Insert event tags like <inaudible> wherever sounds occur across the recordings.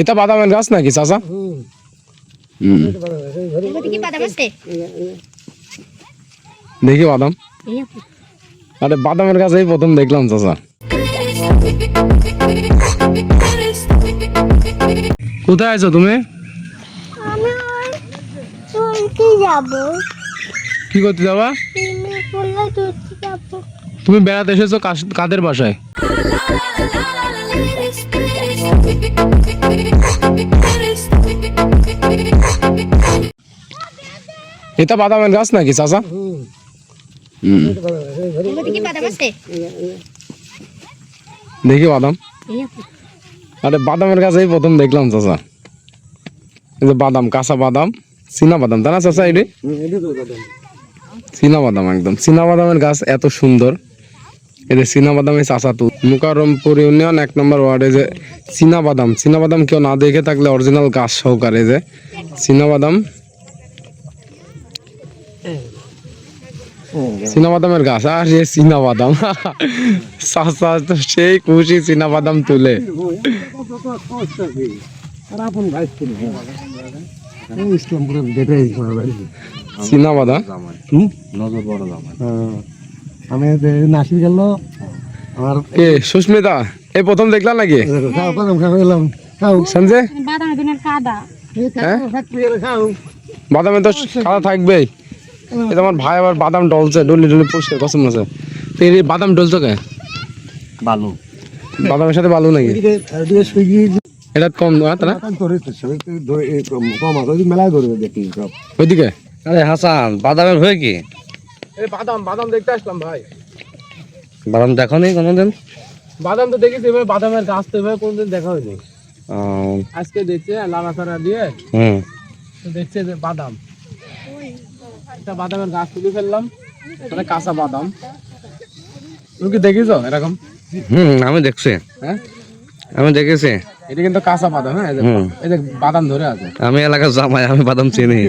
এটা বাদামের গাছ নাকি চাচা? দেখি বাদাম। আরে বাদামের গাছ এই প্রথম দেখলাম চাচা। কোথায় আছো তুমি? কি করতে যাবা? তুমি বেড়াতে এসেছ কাদের বাসায়? এটা বাদামের গাছ নাকি চাচা? দেখি বাদাম। আরে বাদামের গাছ এই প্রথম দেখলাম চাচা। এই যে বাদাম কাঁচা বাদাম চীনা বাদাম তাই না চাচা এটি? চীনা বাদাম একদম। চীনা বাদামের গাছ এত সুন্দর। এই যে চীনা বাদামে মুকারমপুর ইউনিয়ন এক নম্বর ওয়ার্ডে যে চীনা বাদাম চীনা বাদাম কেউ না দেখে থাকলে অরিজিনাল গাছ সহকারে যে চীনা বাদাম চীনা বাদামের গাছ আর যে চীনা বাদাম চাচা তো সেই খুশি চীনা বাদাম তুলে। ইসলামপুরের যেটাই চীনা বাদাম নজর বড় আমি নাসির গেল আমার কে? সুস্মিতা? এই প্রথম দেখলাম নাকি? প্রথম খাও এলাম। খাও। সঞ্জে দিনের কাদা। হ্যাঁ? বাদামে তো খাওয়া থাকবেই। এটা আমার ভাই আবার বাদাম ডলছে ডলি ডলি পরিষ্কার কসম আছে। তো এই বাদাম ডলছো কে? ভালো বাদামের সাথে বালু নাকি? এদিকে এদিকে সুইগি এটা কম না তারা কম কম আছে ওই মেলায় ধরবে দেখি সব। ওইদিকে? আরে হাসান বাদামের হয়ে কি? এই বাদাম বাদাম দেখতে আসলাম ভাই। বাদাম দেখো কোনোদিন? বাদাম তো দেখেছি এভাবে বাদামের গাছ তো এভাবে কোনদিন দেখা হয়নি। আজকে দেখছে দিয়ে হুম। দেখছে যে বাদাম। একটা বাদামের গাছ তুলে ফেললাম মানে কাঁচা বাদাম। তুমি কি দেখিছো এরকম? হুম আমি দেখছি। হ্যাঁ? আমি দেখেছি। এটা কিন্তু কাঁচা বাদাম হ্যাঁ? এই যে- বাদাম ধরে আছে। আমি এলাকার জামাই আমি বাদাম চিনি।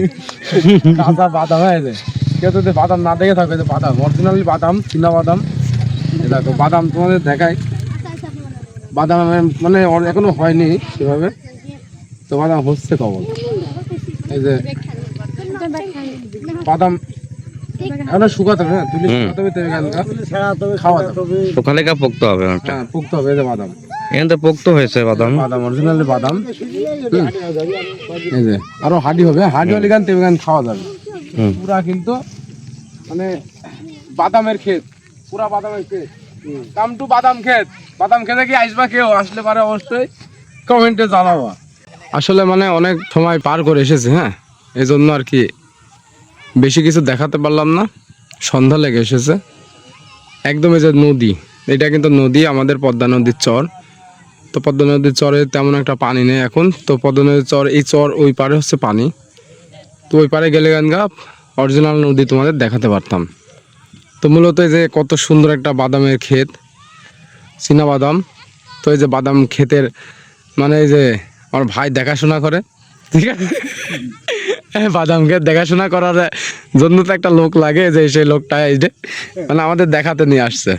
<laughs> কাঁচা বাদাম হ্যাঁ কেউ যদি বাদাম না দেখে থাকে যে বাদাম অরিজিনালি বাদাম চীনা বাদাম দেখো বাদাম তোমাদের দেখাই। বাদাম মানে এখনও হয়নি সেভাবে। তো বাদাম হচ্ছে কবল এই যে বাদাম এখনও শুকাতে হবে হ্যাঁ তুলে। শুকাতে হবে খাওয়া যাবে। ওখানে কা পোক্ত হবে হ্যাঁ পুক্ত হবে এই যে বাদাম। এখানে তো পোক্ত হয়েছে বাদাম। বাদাম অরিজিনালি বাদাম। এই যে আরও হাডি হবে হাডি হলে গান খাওয়া যাবে। পুরা কিন্তু মানে বাদামের ক্ষেত, পুরা বাদামের ক্ষেত। কাম টু বাদাম ক্ষেত। বাদাম খেতে কি আসবা কেউ? আসলে পারে অবশ্যই কমেন্টে জানাবা। আসলে মানে অনেক সময় পার করে এসেছে হ্যাঁ? এই জন্য আর কি বেশি কিছু দেখাতে পারলাম না। সন্ধ্যা লেগে এসেছে। একদম এই যে নদী, এটা কিন্তু নদী, আমাদের পদ্মা নদীর চর। তো পদ্মা নদীর চরে তেমন একটা পানি নেই এখন। তো পদ্মা নদীর চর, এই চর ওই পারে হচ্ছে পানি। তো ওই পারে গেলে গানগা অরিজিনাল নদী তোমাদের দেখাতে পারতাম। তো মূলত এই যে কত সুন্দর একটা বাদামের ক্ষেত চীনা বাদাম তো এই যে বাদাম ক্ষেতের মানে এই যে আমার ভাই দেখাশোনা করে ঠিক আছে? বাদাম ক্ষেত দেখাশোনা করার জন্য তো একটা লোক লাগে যে সেই লোকটা এই যে মানে আমাদের দেখাতে নিয়ে আসছে।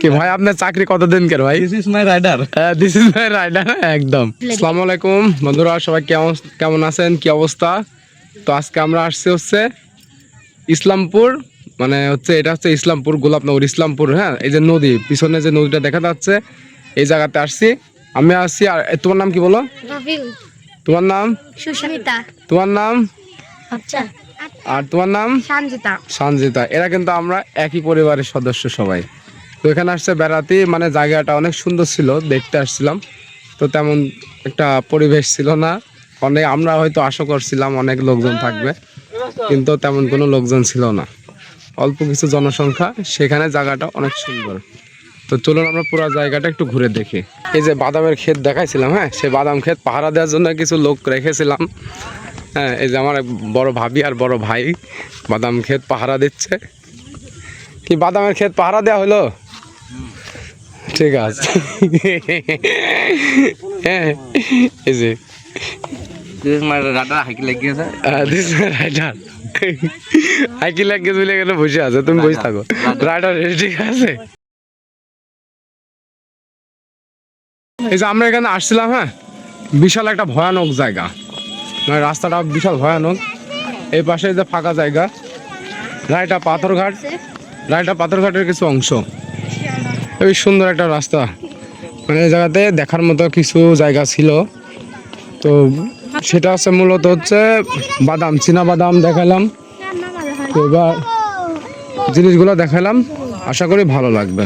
কি ভাই আপনার চাকরি কতদিন কেন ভাই? দিস ইজ মাই রাইডার হ্যাঁ দিস ইজ মাই রাইডার একদম। আসসালামু আলাইকুম বন্ধুরা সবাই কেমন কেমন আছেন? কি অবস্থা? তো আজকে আমরা আসছি হচ্ছে ইসলামপুর মানে হচ্ছে এটা হচ্ছে ইসলামপুর গোলাপনগর ইসলামপুর হ্যাঁ? এই যে নদী পিছনে যে নদীটা দেখা যাচ্ছে এই জায়গাতে আসছি। আমি আসছি আর তোমার নাম কি বলো? তোমার নাম? সুস্মিতা। তোমার নাম? আচ্ছা। আর তোমার নাম? সঞ্জিতা সঞ্জিতা এরা কিন্তু আমরা একই পরিবারের সদস্য সবাই। তো এখানে আসছে বেড়াতে মানে জায়গাটা অনেক সুন্দর ছিল দেখতে আসছিলাম। তো তেমন একটা পরিবেশ ছিল না। অনেক আমরা হয়তো আশা করছিলাম অনেক লোকজন থাকবে। কিন্তু তেমন কোনো লোকজন ছিল না। অল্প কিছু জনসংখ্যা, সেখানে জায়গাটা অনেক সুন্দর। তো চলুন আমরা পুরো জায়গাটা একটু ঘুরে দেখি। এই যে বাদামের ক্ষেত দেখাইছিলাম হ্যাঁ? সে বাদাম ক্ষেত পাহারা দেওয়ার জন্য কিছু লোক রেখেছিলাম। হ্যাঁ এই যে আমার বড় ভাবি আর বড় ভাই বাদাম ক্ষেত পাহারা দিচ্ছে। কি বাদামের ক্ষেত পাহারা দেওয়া হলো? ঠিক আছে। হ্যাঁ এই যে দিস মাই রাইডার হাইকি লাগিয়েছে দিস রাইডার হাইকি লাগে চলে গেলে বসে আছে তুমি বসে থাকো রাইডার ঠিক আছে এই যে আমরা এখানে আসছিলাম হ্যাঁ? বিশাল একটা ভয়ানক জায়গা। মানে রাস্তাটা বিশাল ভয়ানক। এই পাশে যে ফাঁকা জায়গা রায়টা পাথরঘাট। রায়টা পাথরঘাটের কিছু অংশ। এই সুন্দর একটা রাস্তা। মানে এই জায়গাতে দেখার মতো কিছু জায়গা ছিল। তো সেটা আছে মূলত হচ্ছে বাদাম, চীনা বাদাম দেখালাম। এবার জিনিসগুলো দেখালাম, আশা করি ভালো লাগবে।